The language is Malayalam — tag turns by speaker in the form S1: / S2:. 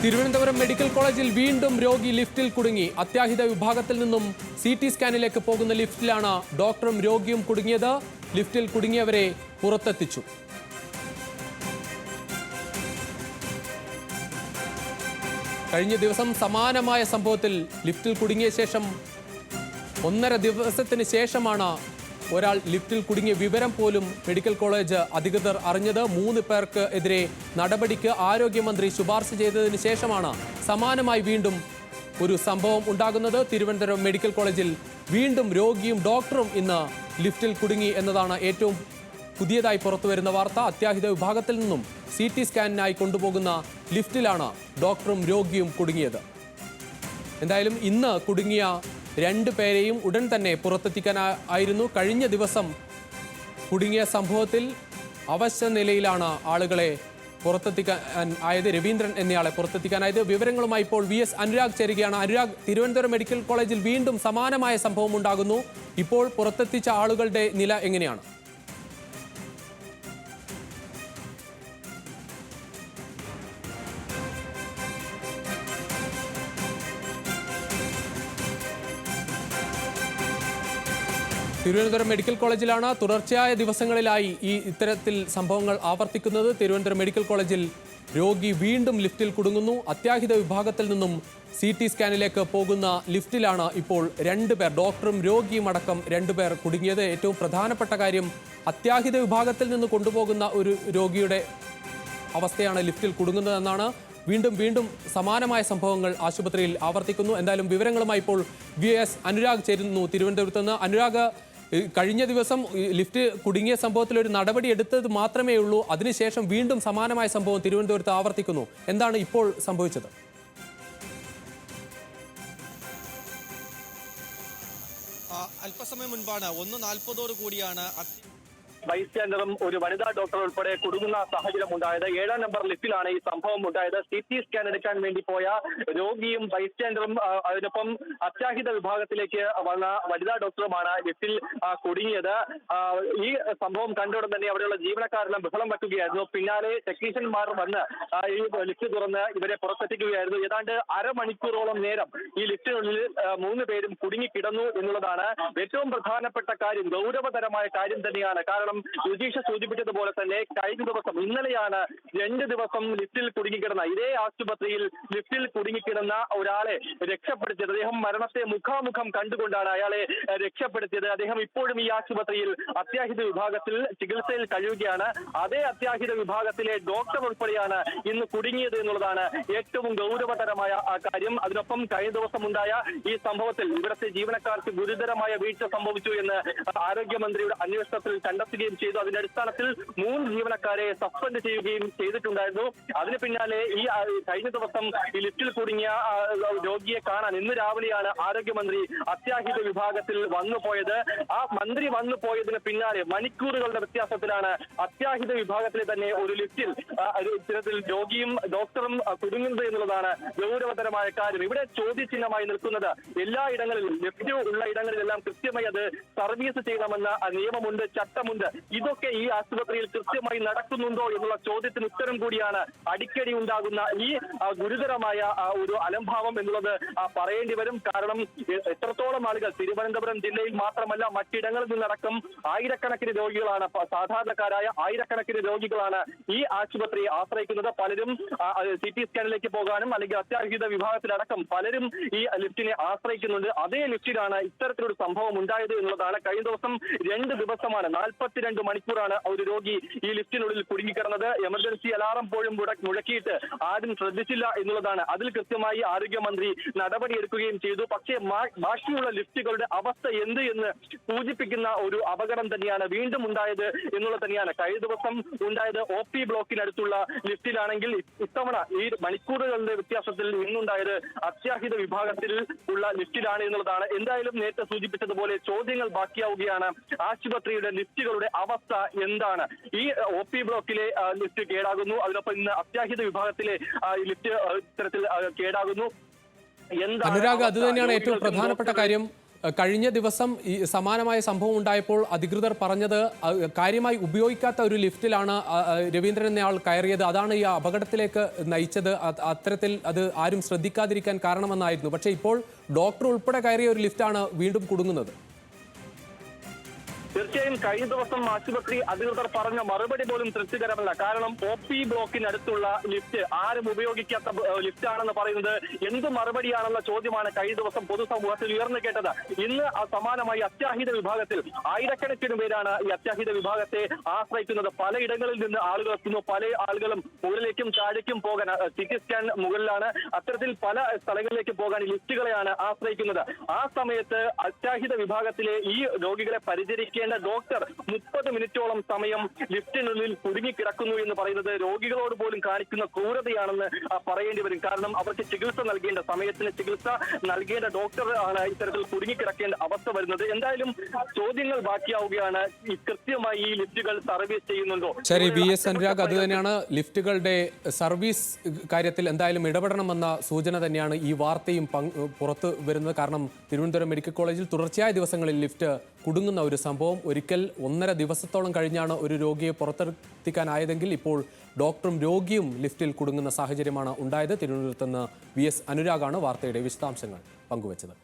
S1: തിരുവനന്തപുരം മെഡിക്കൽ കോളേജിൽ വീണ്ടും രോഗി ലിഫ്റ്റിൽ കുടുങ്ങി. അത്യാഹിത വിഭാഗത്തിൽ നിന്നും സി ടി സ്കാനിലേക്ക് പോകുന്ന ലിഫ്റ്റിലാണ് ഡോക്ടറും രോഗിയും കുടുങ്ങിയത്. ലിഫ്റ്റിൽ കുടുങ്ങിയവരെ പുറത്തെത്തിച്ചു. കഴിഞ്ഞ ദിവസം സമാനമായ സംഭവത്തിൽ ലിഫ്റ്റിൽ കുടുങ്ങിയ ശേഷം ഒന്നര ദിവസത്തിന് ശേഷമാണ് ഒരാൾ ലിഫ്റ്റിൽ കുടുങ്ങിയ വിവരം പോലും മെഡിക്കൽ കോളേജ് അധികൃതർ അറിഞ്ഞത് മൂന്ന് പേർക്ക് എതിരെ നടപടിക്ക് ആരോഗ്യമന്ത്രി ശുപാർശ ചെയ്തതിന് ശേഷമാണ് സമാനമായി വീണ്ടും ഒരു സംഭവം ഉണ്ടാകുന്നത്. തിരുവനന്തപുരം മെഡിക്കൽ കോളേജിൽ വീണ്ടും രോഗിയും ഡോക്ടറും ഇന്ന് ലിഫ്റ്റിൽ കുടുങ്ങി എന്നതാണ് ഏറ്റവും പുതിയതായി പുറത്തുവരുന്ന വാർത്ത. അത്യാഹിത വിഭാഗത്തിൽ നിന്നും സി ടി സ്കാനിനായി കൊണ്ടുപോകുന്ന ലിഫ്റ്റിലാണ് ഡോക്ടറും രോഗിയും കുടുങ്ങിയത്. എന്തായാലും ഇന്ന് കുടുങ്ങിയ രണ്ട് പേരെയും ഉടൻ തന്നെ പുറത്തെത്തിക്കാനായിരുന്നു കഴിഞ്ഞ ദിവസം കുടുങ്ങിയ സംഭവത്തിൽ അവശ്യ നിലയിലാണ് ആളുകളെ പുറത്തെത്തിക്കാൻ ആയത്. രവീന്ദ്രൻ എന്നയാളെ പുറത്തെത്തിക്കാനായത് വിവരങ്ങളുമായി ഇപ്പോൾ വി എസ് അനുരാഗ് ചേരുകയാണ്. അനുരാഗ് തിരുവനന്തപുരം മെഡിക്കൽ കോളേജിൽ വീണ്ടും സമാനമായ സംഭവം ഉണ്ടാകുന്നു. ഇപ്പോൾ പുറത്തെത്തിച്ച ആളുകളുടെ നില എങ്ങനെയാണ്? തിരുവനന്തപുരം മെഡിക്കൽ കോളേജിലാണ് തുടർച്ചയായ ദിവസങ്ങളിലായി ഈ ഇത്തരത്തിൽ സംഭവങ്ങൾ ആവർത്തിക്കുന്നത്. തിരുവനന്തപുരം മെഡിക്കൽ കോളേജിൽ രോഗി വീണ്ടും ലിഫ്റ്റിൽ കുടുങ്ങുന്നു. അത്യാഹിത വിഭാഗത്തിൽ നിന്നും സി ടി സ്കാനിലേക്ക് പോകുന്ന ലിഫ്റ്റിലാണ് ഇപ്പോൾ രണ്ടുപേർ ഡോക്ടറും രോഗിയും അടക്കം രണ്ടുപേർ കുടുങ്ങിയത്. ഏറ്റവും പ്രധാനപ്പെട്ട കാര്യം അത്യാഹിത വിഭാഗത്തിൽ നിന്ന് കൊണ്ടുപോകുന്ന ഒരു രോഗിയുടെ അവസ്ഥയാണ് ലിഫ്റ്റിൽ കുടുങ്ങുന്നതെന്നാണ്. വീണ്ടും വീണ്ടും സമാനമായ സംഭവങ്ങൾ ആശുപത്രിയിൽ ആവർത്തിക്കുന്നു. എന്തായാലും വിവരങ്ങളുമായി ഇപ്പോൾ വി എസ് അനുരാഗ് ചേരുന്നു തിരുവനന്തപുരത്ത് നിന്ന്. അനുരാഗ് കഴിഞ്ഞ ദിവസം ലിഫ്റ്റ് കുടുങ്ങിയ സംഭവത്തിൽ ഒരു നടപടി എടുത്തത് മാത്രമേ ഉള്ളൂ. അതിനുശേഷം വീണ്ടും സമാനമായ സംഭവം തിരുവനന്തപുരത്ത് ആവർത്തിക്കുന്നു. എന്താണ് ഇപ്പോൾ സംഭവിച്ചത്?
S2: അല്പസമയം മുൻപാണ്. ഒന്ന് നാൽപ്പതോടു കൂടിയാണ് അത്തി-
S3: ചാൻസലറും ഒരു വനിതാ ഡോക്ടർ ഉൾപ്പെടെ കുടുങ്ങുന്ന സാഹചര്യം ഉണ്ടായത്. ഏഴാം നമ്പർ ലിഫ്റ്റിലാണ് ഈ സംഭവം ഉണ്ടായത്. സി ടി സ്കാൻ എടുക്കാൻ വേണ്ടി പോയ രോഗിയും വൈസ് ചാൻസലറും അതിനൊപ്പം അത്യാഹിത വിഭാഗത്തിലേക്ക് വന്ന വനിതാ ഡോക്ടറുമാണ് ലിഫ്റ്റിൽ കുടുങ്ങിയത്. ഈ സംഭവം കണ്ടയുടൻ തന്നെ അവിടെയുള്ള ജീവനക്കാരെല്ലാം ബഹളം വെക്കുകയായിരുന്നു. പിന്നാലെ ടെക്നീഷ്യന്മാർ വന്ന് ഈ ലിഫ്റ്റ് തുറന്ന് ഇവരെ പുറത്തെത്തിക്കുകയായിരുന്നു. ഏതാണ്ട് അരമണിക്കൂറോളം നേരം ഈ ലിഫ്റ്റിനുള്ളിൽ മൂന്ന് പേരും കുടുങ്ങിക്കിടന്നു എന്നുള്ളതാണ് ഏറ്റവും പ്രധാനപ്പെട്ട കാര്യം. ഗൗരവതരമായ കാര്യം തന്നെയാണ്. കാരണം രുചീഷ സൂചിപ്പിച്ചതുപോലെ തന്നെ കഴിഞ്ഞ ദിവസം ഇന്നലെയാണ് രണ്ട് ദിവസം ലിഫ്റ്റിൽ കുടുങ്ങിക്കിടന്ന ഇതേ ആശുപത്രിയിൽ ലിഫ്റ്റിൽ കുടുങ്ങിക്കിടന്ന ഒരാളെ രക്ഷപ്പെടുത്തിയത്. അദ്ദേഹം മരണത്തെ മുഖാമുഖം കണ്ടുകൊണ്ടാണ് അയാളെ രക്ഷപ്പെടുത്തിയത്. അദ്ദേഹം ഇപ്പോഴും ഈ ആശുപത്രിയിൽ അത്യാഹിത വിഭാഗത്തിൽ ചികിത്സയിൽ കഴിയുകയാണ്. അതേ അത്യാഹിത വിഭാഗത്തിലെ ഡോക്ടർ ഉൾപ്പെടെയാണ് ഇന്ന് കുടുങ്ങിയത് എന്നുള്ളതാണ് ഏറ്റവും ഗൗരവതരമായ കാര്യം. അതിനൊപ്പം കഴിഞ്ഞ ദിവസം ഉണ്ടായ ഈ സംഭവത്തിൽ ഇവിടുത്തെ ജീവനക്കാർക്ക് ഗുരുതരമായ വീഴ്ച സംഭവിച്ചു എന്ന് ആരോഗ്യമന്ത്രിയുടെ അന്വേഷണത്തിൽ കണ്ടെത്തുകയും ചെയ്തു. അതിന്റെ അടിസ്ഥാനത്തിൽ മൂന്ന് ജീവനക്കാരെ സസ്പെൻഡ് ചെയ്യുകയും ചെയ്തിട്ടുണ്ടായിരുന്നു. അതിന് പിന്നാലെ ഈ കഴിഞ്ഞ ദിവസം ഈ ലിഫ്റ്റിൽ കുടുങ്ങിയ രോഗിയെ കാണാൻ ഇന്ന് രാവിലെയാണ് ആരോഗ്യമന്ത്രി അത്യാഹിത വിഭാഗത്തിൽ വന്നു പോയത്. ആ മന്ത്രി വന്നു പോയതിന് പിന്നാലെ മണിക്കൂറുകളുടെ വ്യത്യാസത്തിലാണ് അത്യാഹിത വിഭാഗത്തിൽ തന്നെ ഒരു ലിഫ്റ്റിൽ രോഗിയും ഡോക്ടറും കുടുങ്ങുന്നത് എന്നുള്ളതാണ് ഗൗരവതരമായ കാര്യം. ഇവിടെ ചോദ്യചിഹ്നമായി നിൽക്കുന്നത് എല്ലാ ഇടങ്ങളിലും ലിഫ്റ്റ് ഉള്ള ഇടങ്ങളിലെല്ലാം കൃത്യമായി അത് സർവീസ് ചെയ്യണമെന്ന നിയമമുണ്ട് ചട്ടമുണ്ട്. ഇതൊക്കെ ഈ ആശുപത്രിയിൽ കൃത്യമായി നടക്കുന്നുണ്ടോ എന്നുള്ള ചോദ്യത്തിന് ഉത്തരം കൂടിയാണ് അടിക്കടി ഉണ്ടാകുന്ന ഈ ഗുരുതരമായ ഒരു അലംഭാവം എന്നുള്ളത് പറയേണ്ടി വരും. കാരണം എത്രത്തോളം ആളുകൾ തിരുവനന്തപുരം ജില്ലയിൽ മാത്രമല്ല മറ്റിടങ്ങളിൽ നിന്നടക്കം ആയിരക്കണക്കിന് രോഗികളാണ് സാധാരണക്കാരായ ആയിരക്കണക്കിന് രോഗികളാണ് ഈ ആശുപത്രിയെ ആശ്രയിക്കുന്നത്. പലരും സി ടി സ്കാനിലേക്ക് പോകാനും അല്ലെങ്കിൽ അത്യാഹിത വിഭാഗത്തിലടക്കം പലരും ഈ ലിഫ്റ്റിനെ ആശ്രയിക്കുന്നുണ്ട്. അതേ ലിഫ്റ്റിലാണ് ഇത്തരത്തിലൊരു സംഭവം ഉണ്ടായത് എന്നുള്ളതാണ്. കഴിഞ്ഞ ദിവസം രണ്ട് ദിവസമാണ് നാൽപ്പത്തിരണ്ട് മണിക്കൂറാണ് ഒരു രോഗി ഈ ലിഫ്റ്റിനുള്ളിൽ കുടുങ്ങിക്കിടന്നത്. എമർജൻസി അലാറം പോലും മുഴക്കിയിട്ട് ആരും ശ്രദ്ധിച്ചില്ല എന്നുള്ളതാണ്. അതിൽ കൃത്യമായി ആരോഗ്യമന്ത്രി നടപടിയെടുക്കുകയും ചെയ്തു. പക്ഷേ ബാക്കിയുള്ള ലിഫ്റ്റുകളുടെ അവസ്ഥ എന്ത് എന്ന് സൂചിപ്പിക്കുന്ന ഒരു അപകടം തന്നെയാണ് വീണ്ടും ഉണ്ടായത് എന്നുള്ളത് തന്നെയാണ്. കഴിഞ്ഞ ദിവസം ഉണ്ടായത് ഒ പി ബ്ലോക്കിനടുത്തുള്ള ലിഫ്റ്റിലാണെങ്കിൽ ഇത്തവണ ഈ മണിക്കൂറുകളുടെ വ്യത്യാസത്തിൽ ഇന്നുണ്ടായത് അത്യാഹിത വിഭാഗത്തിൽ ഉള്ള ലിഫ്റ്റിലാണ് എന്നുള്ളതാണ്. എന്തായാലും നേരത്തെ സൂചിപ്പിച്ചതുപോലെ ചോദ്യങ്ങൾ ബാക്കിയാവുകയാണ്. ആശുപത്രിയുടെ ലിഫ്റ്റുകളുടെ അവസ്ഥ എന്താണ്? ഈ ഒ പി ബ്ലോക്കിലെ ലിഫ്റ്റ് കേടാകുന്നു. അതിനൊപ്പം ഇന്ന് അത്യാഹിത വിഭാഗത്തിലെ ലിഫ്റ്റ് ഇത്തരത്തിൽ കേടാകുന്നു. എന്താണ്
S1: അനുരാഗ് അത് തന്നെയാണ് ഏറ്റവും പ്രധാനപ്പെട്ട കാര്യം. കഴിഞ്ഞ ദിവസം ഈ സമാനമായ സംഭവം ഉണ്ടായപ്പോൾ അധികൃതർ പറഞ്ഞത് കാര്യമായി ഉപയോഗിക്കാത്ത ഒരു ലിഫ്റ്റിലാണ് രവീന്ദ്രൻ എന്നയാൾ കയറിയത്. അതാണ് ഈ അപകടത്തിലേക്ക് നയിച്ചത്. അത് അത്തരത്തിൽ അത് ആരും ശ്രദ്ധിക്കാതിരിക്കാൻ കാരണമെന്നായിരുന്നു. പക്ഷേ ഇപ്പോൾ ഡോക്ടർ ഉൾപ്പെടെ കയറിയ ഒരു ലിഫ്റ്റാണ് വീണ്ടും കുടുങ്ങുന്നത്.
S3: തീർച്ചയായും കഴിഞ്ഞ ദിവസം ആശുപത്രി അധികൃതർ പറഞ്ഞ മറുപടി പോലും തൃപ്തികരമല്ല. കാരണം ഒ പി ബ്ലോക്കിനടുത്തുള്ള ലിഫ്റ്റ് ആരും ഉപയോഗിക്കാത്ത ലിഫ്റ്റ് ആണെന്ന് പറയുന്നത് എന്ത് മറുപടിയാണെന്ന ചോദ്യമാണ് കഴിഞ്ഞ ദിവസം പൊതുസമൂഹത്തിൽ ഉയർന്നു കേട്ടത്. ഇന്ന് സമാനമായി അത്യാഹിത വിഭാഗത്തിൽ ആയിരക്കണക്കിന് പേരാണ് ഈ അത്യാഹിത വിഭാഗത്തെ ആശ്രയിക്കുന്നത്. പലയിടങ്ങളിൽ നിന്ന് ആളുകൾ എത്തുന്നു. പല ആളുകളും മുകളിലേക്കും താഴേക്കും പോകാൻ സി ടി സ്കാൻ മുകളിലാണ്. അത്തരത്തിൽ പല സ്ഥലങ്ങളിലേക്ക് പോകാൻ ലിഫ്റ്റുകളെയാണ് ആശ്രയിക്കുന്നത്. ആ സമയത്ത് അത്യാഹിത വിഭാഗത്തിലെ ഈ രോഗികളെ പരിചരിക്കേണ്ട ഡോക്ടർ മുപ്പത് മിനിറ്റോളം സമയം ലിഫ്റ്റിനുള്ളിൽ കുടുങ്ങിക്കിടക്കുന്നു എന്ന് പറയുന്നത് രോഗികളോട് പോലും കാണിക്കുന്ന ക്രൂരതയാണെന്ന് പറയേണ്ടി വരും. കാരണം അവർക്ക് ചികിത്സ നൽകേണ്ട സമയത്തിന് ചികിത്സ നൽകേണ്ട ഡോക്ടർ ആണ് ഇത്തരത്തിൽ കുടുങ്ങിക്കിടക്കേണ്ട അവസ്ഥ വരുന്നത്. എന്തായാലും ചോദ്യങ്ങൾ ബാക്കിയാവുകയാണ്. കൃത്യമായി ഈ ലിഫ്റ്റുകൾ സർവീസ് ചെയ്യുന്നുണ്ടോ?
S1: ശരി ബി എസ് അനുരാഗ് അത് തന്നെയാണ് ലിഫ്റ്റുകളുടെ സർവീസ് കാര്യത്തിൽ എന്തായാലും ഇടപെടണമെന്ന സൂചന തന്നെയാണ് ഈ വാർത്തയും പുറത്ത് വരുന്നത്. കാരണം തിരുവനന്തപുരം മെഡിക്കൽ കോളേജിൽ തുടർച്ചയായ ദിവസങ്ങളിൽ ലിഫ്റ്റ് കുടുങ്ങുന്ന ഒരു സംഭവം ഒരിക്കൽ ഒന്നര ദിവസത്തോളം കഴിഞ്ഞാണ് ഒരു രോഗിയെ പുറത്തെത്തിക്കാനായതെങ്കിൽ ഇപ്പോൾ ഡോക്ടറും രോഗിയും ലിഫ്റ്റിൽ കുടുങ്ങുന്ന സാഹചര്യമാണ് ഉണ്ടായത്. തിരുവനന്തപുരത്ത് നിന്ന് വി എസ് അനുരാഗാണ് വാർത്തയുടെ വിശദാംശങ്ങൾ പങ്കുവച്ചത്.